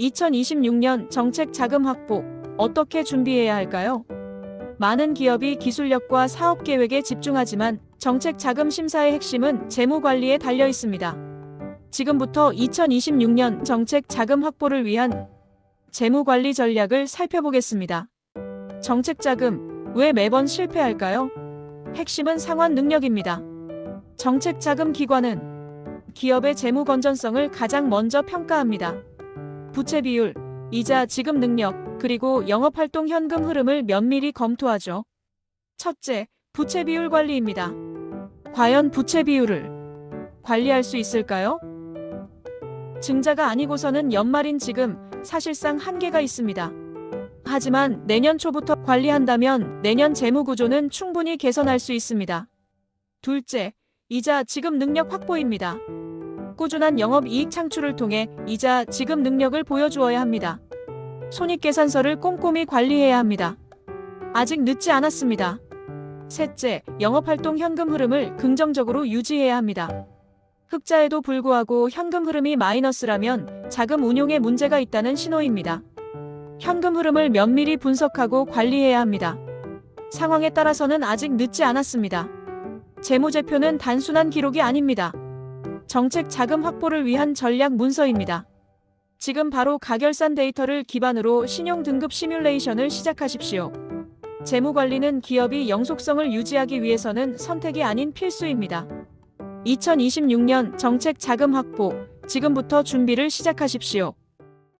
2026년 정책 자금 확보 어떻게 준비해야 할까요? 많은 기업이 기술력과 사업 계획에 집중하지만 정책 자금 심사의 핵심은 재무 관리에 달려 있습니다. 지금부터 2026년 정책 자금 확보를 위한 재무 관리 전략을 살펴보겠습니다. 정책 자금 왜 매번 실패할까요? 핵심은 상환 능력입니다. 정책 자금 기관은 기업의 재무 건전성을 가장 먼저 평가합니다. 부채 비율, 이자 지급 능력, 그리고 영업활동 현금 흐름을 면밀히 검토하죠. 첫째, 부채 비율 관리입니다. 과연 부채 비율을 관리할 수 있을까요? 증자가 아니고서는 연말인 지금 사실상 한계가 있습니다. 하지만 내년 초부터 관리한다면 내년 재무 구조는 충분히 개선할 수 있습니다. 둘째, 이자 지급 능력 확보입니다. 꾸준한 영업 이익 창출을 통해 이자 지급 능력을 보여주어야 합니다. 손익계산서를 꼼꼼히 관리해야 합니다. 아직 늦지 않았습니다. 셋째, 영업활동 현금 흐름을 긍정적으로 유지해야 합니다. 흑자에도 불구하고 현금 흐름이 마이너스라면 자금 운용에 문제가 있다는 신호입니다. 현금 흐름을 면밀히 분석하고 관리해야 합니다. 상황에 따라서는 아직 늦지 않았습니다. 재무제표는 단순한 기록이 아닙니다. 정책 자금 확보를 위한 전략 문서입니다. 지금 바로 가결산 데이터를 기반으로 신용 등급 시뮬레이션을 시작하십시오. 재무 관리는 기업이 영속성을 유지하기 위해서는 선택이 아닌 필수입니다. 2026년 정책 자금 확보, 지금부터 준비를 시작하십시오.